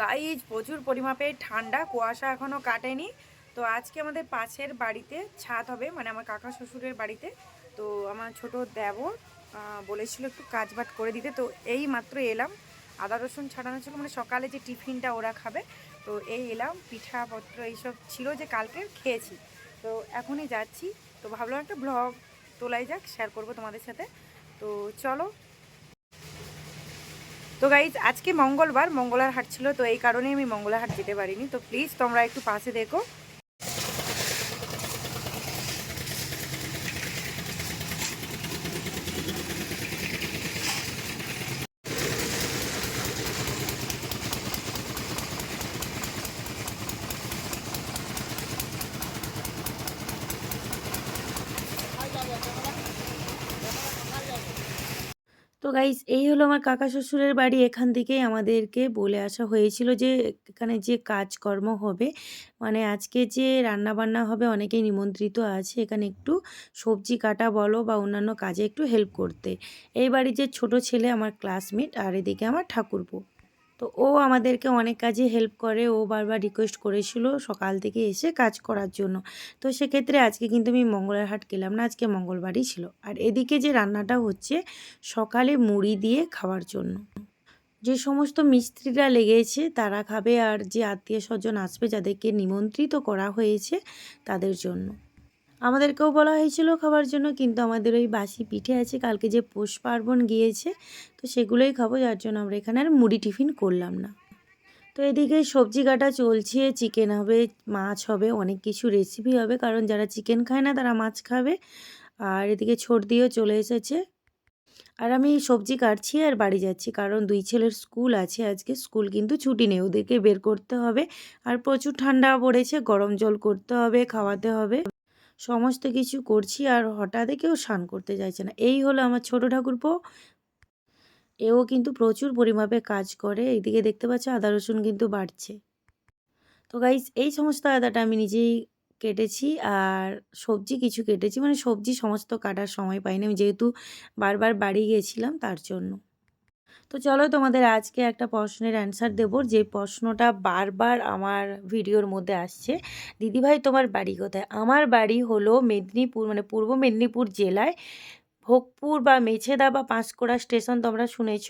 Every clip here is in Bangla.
গাইজ প্রচুর পরিমাপে, ঠান্ডা, কুয়াশা এখনও কাটেনি। তো আজকে আমাদের পাশের বাড়িতে ছাদ হবে মানে আমার কাকা শ্বশুরের বাড়িতে। তো আমার ছোট দেবর বলেছিল একটু কাজ বাট করে দিতে। তো এই মাত্র এলাম। আদা, রসুন ছাড়ানো ছিল মানে সকালে যে টিফিনটা ওরা খাবে, তো এই এলাম, পিঠাপত্র এইসব ছিল যে কালকে খেয়েছি। তো এখনই যাচ্ছি। তো ভাবলাম একটা ব্লগ তোলাই যাক শেয়ার করব তোমাদের সাথে। তো চলো তো গাইজ আজকে মঙ্গলবার, মঙ্গলার হাট ছিল, তো এই কারণে আমি মঙ্গলার হাট যেতে পারিনি। তো প্লিজ তোমরা একটু পাশে দেখো। তো গাইস, এই হলো আমার কাকা শ্বশুরের বাড়ি। এখান থেকেই আমাদেরকে বলে আসা হয়েছিল যে, এখানে যে কাজকর্ম হবে মানে আজকে যে রান্না বান্না হবে, অনেকেই নিমন্ত্রিত আছে এখানে একটু সবজি কাটা বলো বা অন্যান্য কাজে একটু হেল্প করতে। এই বাড়ির যে ছোট ছেলে, আমার ক্লাসমেট আর এদিকে আমার ঠাকুরপো। ও আমাদেরকে অনেক কাজে হেল্প করে। ও বারবার রিকোয়েস্ট করেছিল সকাল থেকে এসে কাজ করার জন্য। তো সেক্ষেত্রে আজকে কিন্তু আমি মঙ্গলার হাট গেলাম না, আজকে মঙ্গলবারই ছিল। আর এদিকে যে রান্নাটা হচ্ছে, সকালে মুড়ি দিয়ে খাওয়ার জন্য। যে সমস্ত মিস্ত্রিরা লেগেছে, তারা খাবে আর যে আত্মীয় স্বজন আসবে, যাদেরকে নিমন্ত্রিত করা হয়েছে, তাদের জন্য। আমাদেরকেও বলা হয়েছিল খাবার জন্য, কিন্তু আমাদের ওই বাসি পিঠে আছে, কালকে যে পৌষ পার্বণ গিয়েছে, তো সেগুলোই খাব, যার জন্য আমরা এখানে আর মুড়ি টিফিন করলাম না। তো এদিকে সবজি কাটা চলছে, চিকেন হবে, মাছ হবে, অনেক কিছু রেসিপি হবে, কারণ যারা চিকেন খায় না, তারা মাছ খাবে। আর এদিকে ছোট দিয়েও চলে এসেছে। আর আমি সবজি কাটছি আর বাড়ি যাচ্ছি, কারণ দুই ছেলের স্কুল আছে আজকে, স্কুল কিন্তু ছুটি নেই, ওদেরকে বের করতে হবে। আর প্রচুর ঠান্ডা পড়েছে, গরম জল করতে হবে, খাওয়াতে হবে। সমস্ত কিছু করছি আর হঠাৎ কেউ স্নান করতে চাইছে না। এই হলো আমার ছোট ঠাকুরপো। এও কিন্তু প্রচুর পরিমাপে কাজ করে। এইদিকে দেখতে পাচ্ছ আদা, রসুন কিন্তু বাড়ছে। তো গাইজ এই সমস্ত আদাটা আমি নিজেই কেটেছি আর সবজি কিছু কেটেছি। মানে সবজি সমস্ত কাটার সময় পাইনি। আমি যেহেতু বারবার বাড়ি গিয়েছিলাম তার জন্য। তো চলো তোমাদের আজকে একটা প্রশ্নের অ্যান্সার দেবো। যে প্রশ্নটা বারবার আমার ভিডিওর মধ্যে আসছে। দিদিভাই তোমার বাড়ি কোথায়? আমার বাড়ি হলো মেদিনীপুর মানে পূর্ব মেদিনীপুর জেলায় ভোগপুর বা মেছেদা বা পাঁশকুড়া স্টেশন তোমরা শুনেছ?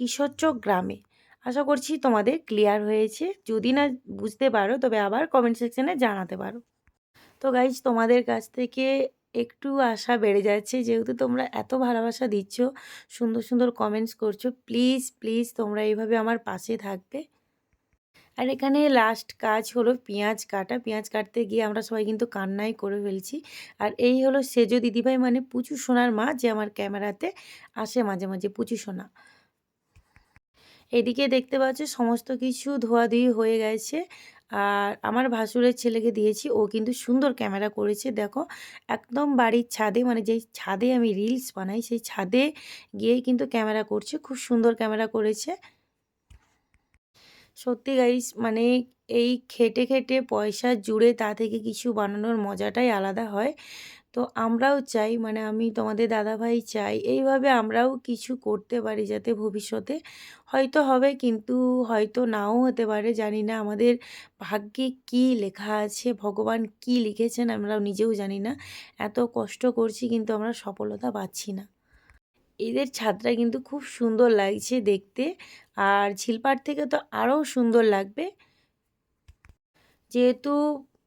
কিশোরচক গ্রামে। আশা করছি তোমাদের ক্লিয়ার হয়েছে। যদি না বুঝতে পারো, তবে আবার কমেন্ট সেকশানে জানাতে পারো। তো গাইজ তোমাদের কাছ থেকে একটু আশা বেড়ে যাচ্ছে। যেহেতু তোমরা এত ভালোবাসা দিচ্ছ, সুন্দর সুন্দর কমেন্টস করছ প্লিজ প্লিজ তোমরা এইভাবে আমার পাশে থাকবে। আর এখানে লাস্ট কাজ হলো পেঁয়াজ কাটা। পেঁয়াজ কাটতে গিয়ে আমরা সবাই কিন্তু কান্নাই করে ফেলছি। আর এই হলো সেজো দিদিভাই মানে পুচু সোনার মা যে আমার ক্যামেরাতে আসে মাঝে মাঝে পুচু সোনা। এদিকে দেখতে পাচ্ছ সমস্ত কিছু ধোয়াধুয়ি হয়ে গেছে। আর আমার ভাসুরের ছেলেকে দিয়েছি। ও কিন্তু সুন্দর ক্যামেরা করেছে, দেখো। একদম বাড়ির ছাদে মানে যেই ছাদে আমি রিলস বানাই, সেই ছাদে গিয়েই কিন্তু ক্যামেরা করছে, খুব সুন্দর ক্যামেরা করেছে। সত্যি গাইস মানে এই খেটে খেটে পয়সা জুড়ে তা থেকে কিছু বানানোর মজাটাই আলাদা হয়। তো আমরাও চাই মানে আমি তোমাদের দাদাভাই চাই, এইভাবে আমরাও কিছু করতে পারি যাতে ভবিষ্যতে হয়তো হবে কিন্তু হয়তো নাও হতে পারে, জানি না আমাদের ভাগ্যে কি লেখা আছে, ভগবান কি লিখেছেন আমরাও নিজেও জানি না, এত কষ্ট করছি কিন্তু আমরা সফলতা পাচ্ছি না। এদের ছাদটা কিন্তু খুব সুন্দর লাগছে দেখতে, আর ঝিলপাট থেকে তো আরও সুন্দর লাগবে। যেহেতু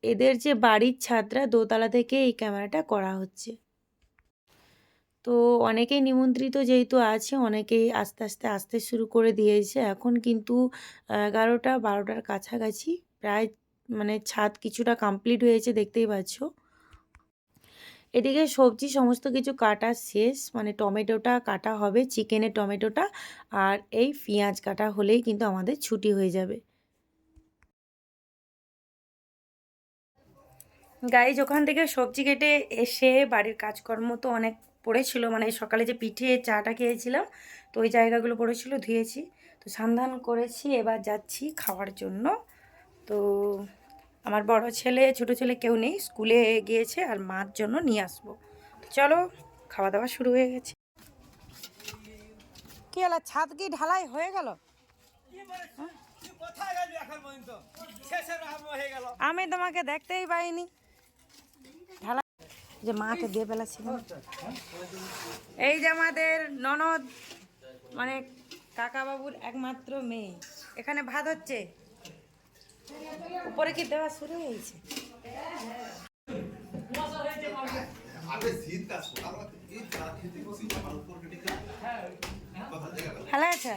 এদের যে বাড়ির ছাদরা দোতলা থেকে এই ক্যামেরাটা করা হচ্ছে। তো অনেকেই নিমন্ত্রিত যেহেতু আছে, অনেকেই আস্তে আস্তে, আসতে শুরু করে দিয়েছে। এখন কিন্তু এগারোটা বারোটার কাছাকাছি, প্রায় মানে ছাদ কিছুটা কমপ্লিট হয়েছে, দেখতেই পাচ্ছ। এদিকে সবজি সমস্ত কিছু কাটা শেষ মানে টমেটোটা কাটা হবে, চিকেনের টমেটোটা, আর এই পেঁয়াজ কাটা হলেই কিন্তু আমাদের ছুটি হয়ে যাবে। গাইজ ওখান থেকে সবজি কেটে এসে বাড়ির কাজকর্ম তো অনেক পড়েছিল মানে সকালে যে পিঠে চাটা খেয়েছিলাম তো ওই জায়গাগুলো পড়েছিল ধুয়েছি। তো সান্ধান করেছি এবার যাচ্ছি খাওয়ার জন্য। তো আমার বড় ছেলে ছোট ছেলে কেউ নেই স্কুলে গিয়েছে আর মার জন্য নিয়ে আসব। তো চলো খাওয়া দাওয়া শুরু হয়ে গেছে। কি হলো ছাদ কি ঢালাই হয়ে গেল। আমি তোমাকে দেখতেই পাইনি। যে মাকে দিয়ে ফেলাচ্ছি না। এই যে আমাদের ননদ মানে কাকা বাবুর একমাত্র মেয়ে। এখানে ভাত হচ্ছে? উপরে কি দেওয়া শুরু হয়েছে? ভালো আছে?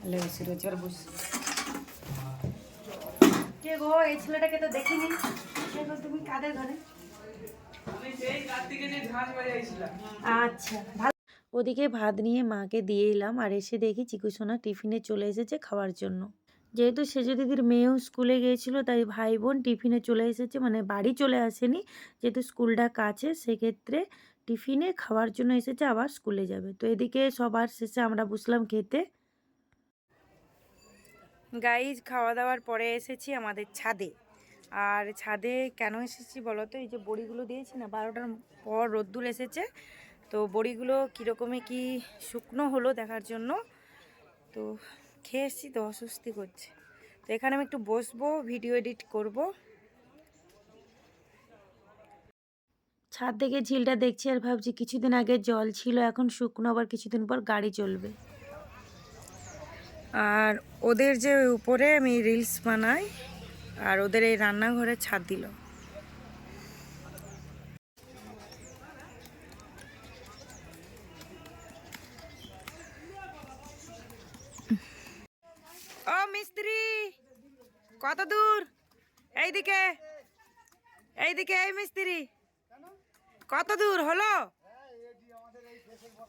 ভালো হয়েছে রোজগার বস কে গো এই ছেলেটাকে তো দেখিনি। তুমি কাদের ঘরে? আচ্ছা ওদিকে ভাত নিয়ে মাকে দিয়ে এলাম আর এসে দেখি চিকু সোনা টিফিনে চলে এসেছে খাওয়ার জন্য। যেহেতু সেজো দিদির মেয়েও স্কুলে গিয়েছিল, তাই ভাই বোন টিফিনে চলে এসেছে মানে বাড়ি চলে আসেনি। যেহেতু স্কুলটা কাছে, সেক্ষেত্রে টিফিনে খাওয়ার জন্য এসেছে, আবার স্কুলে যাবে। তো এদিকে সবার শেষে আমরা বুঝলাম খেতে। গাইজ, খাওয়া দাওয়ার পরে এসেছি আমাদের ছাদে। আর ছাদে কেন এসেছি বলো তো? এই যে বড়িগুলো দিয়েছি না বারোটার পর রোদ্দুর এসেছে। তো বড়িগুলো কীরকমে কি শুকনো হলো দেখার জন্য? তো খেয়ে এসেছি তো অস্বস্তি করছে। তো এখানে আমি একটু বসবো ভিডিও এডিট করব। ছাদ থেকে ঝিলটা দেখছি আর ভাবছি কিছুদিন আগে জল ছিল এখন শুকনো আবার কিছুদিন পর গাড়ি চলবে। আর ওদের যে উপরে আমি রিলস বানাই আর ওদের এই রান্নাঘরে ছাদ দিল। ও মিস্ত্রি, কত দূর? এইদিকে এইদিকে, এই মিস্ত্রি। কত দূর হলো?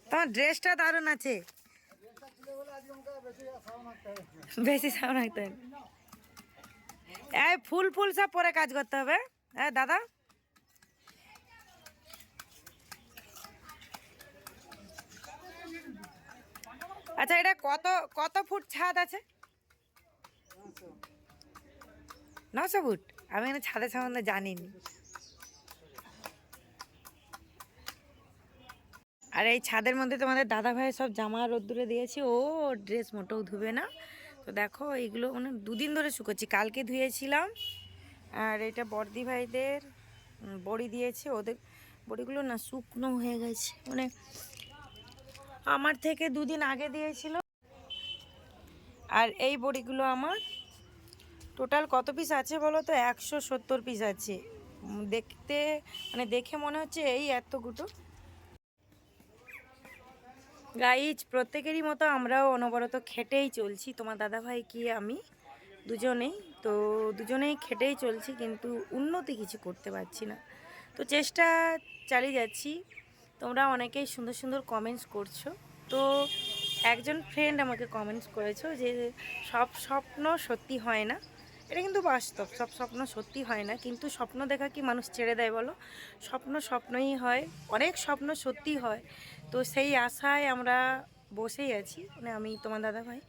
তোমার ড্রেসটা দারুণ আছে। বেশি সাউন্ড রাখতে হবে। এই ফুল ফুল সব পরে কাজ করতে হবে। হ্যাঁ দাদা। আচ্ছা এটা কত কত ফুট ছাদ আছে? নশো ফুট? আমি এখানে ছাদের সম্বন্ধে জানিনি। আর এই ছাদের মধ্যে তোমাদের দাদা ভাই সব জামা রোদ্দুরে দিয়েছি। ও, ড্রেস মোটেও ধুবে না। তো দেখো এইগুলো মানে দুদিন ধরে শুকোচ্ছি। কালকে ধুয়েছিলাম, আর এটা বর্দি ভাইদের বড়ি দিয়েছে। ওদের বড়িগুলো না শুকনো হয়ে গেছে। মানে আমার থেকে দুদিন আগে দিয়েছিল। আর এই বড়িগুলো আমার টোটাল কত পিস আছে বলো তো? একশো সত্তর পিস আছে। দেখতে মানে দেখে মনে হচ্ছে এই এতগুলো। গাইজ প্রত্যেকেরই মতো আমরাও অনবরত খেটেই চলছি। তোমার দাদা ভাই কি আমি? দুজনেই। তো দুজনেই খেটেই চলছি, কিন্তু উন্নতি কিছু করতে পারছি না। তো চেষ্টা চালিয়ে যাচ্ছি। তোমরা অনেকেই সুন্দর সুন্দর কমেন্টস করছ। তো একজন ফ্রেন্ড আমাকে কমেন্টস করেছ যে সব স্বপ্ন সত্যি হয় না। এটা কিন্তু বাস্তব, সব স্বপ্ন সত্যি হয় না। কিন্তু স্বপ্ন দেখা কি মানুষ ছেড়ে দেয় বলো? স্বপ্ন স্বপ্নই হয়, অনেক স্বপ্ন সত্যি হয়। তো সেই আশায় আমরা বসেই আছি মানে আমি, তোমার দাদা ভাই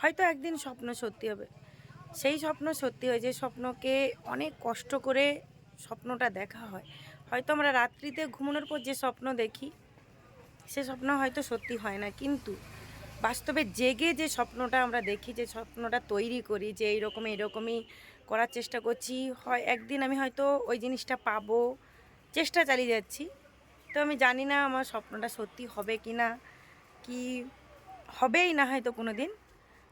হয়তো একদিন স্বপ্ন সত্যি হবে। সেই স্বপ্ন সত্যি হয় যে স্বপ্নকে অনেক কষ্ট করে স্বপ্নটা দেখা হয়। হয়তো আমরা রাত্রিতে ঘুমানোর পর যে স্বপ্ন দেখি, সে স্বপ্ন হয়তো সত্যি হয় না। কিন্তু বাস্তবে জেগে যে স্বপ্নটা আমরা দেখি, যে স্বপ্নটা তৈরি করি, যে এইরকম এইরকমই করার চেষ্টা করছি, হয় একদিন আমি হয়তো ওই জিনিসটা পাবো, চেষ্টা চালিয়ে যাচ্ছি। তো আমি জানি না আমার স্বপ্নটা সত্যি হবে কি না, কি হবেই না হয়তো কোনো দিন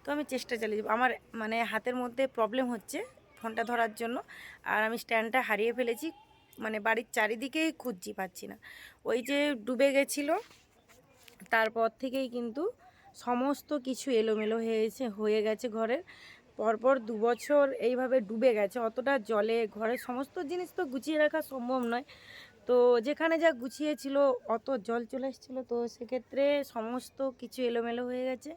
তো আমি চেষ্টা চালিয়ে যাব। আমার মানে হাতের মধ্যে প্রবলেম হচ্ছে ফোনটা ধরার জন্য, আর আমি স্ট্যান্ডটা হারিয়ে ফেলেছি মানে বাড়ির চারিদিকেই খুঁজছি, পাচ্ছি না। ওই যে ডুবে গেছিল, তারপর থেকেই কিন্তু সমস্ত কিছু এলোমেলো হয়েছে হয়ে গেছে ঘরের। পরপর দু বছর এইভাবে ডুবে গেছে অতটা জলে ঘরের সমস্ত জিনিস তো গুছিয়ে রাখা সম্ভব নয়। তো যেখানে যা গুছিয়েছিল অত জল চলে এসেছিল তো সেক্ষেত্রে সমস্ত কিছু এলোমেলো হয়ে গেছে।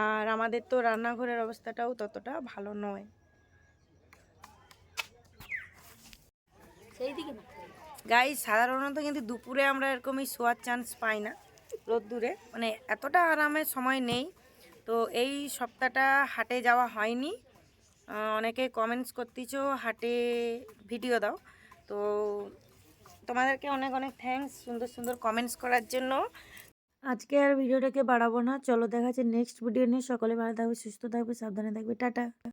আর আমাদের তো রান্নাঘরের অবস্থাটাও ততটা ভালো নয়। গাই সাধারণত কিন্তু দুপুরে আমরা এরকমই শোয়ার চান্স পাই না। রোদ্দুরে। মানে এতটা আরামের সময় নেই। তো এই সপ্তাহটা হাটে যাওয়া হয়নি। অনেকে কমেন্টস করতেছ, হাটে ভিডিও দাও। তো তোমাদেরকে অনেক অনেক থ্যাঙ্কস সুন্দর সুন্দর কমেন্টস করার জন্য। আজকে আর ভিডিওটাকে বাড়াবো না। চলো দেখা যাচ্ছে নেক্সট ভিডিও নিয়ে। সকলে ভালো থাকবে, সুস্থ থাকবে, সাবধানে থাকবে। টাটা।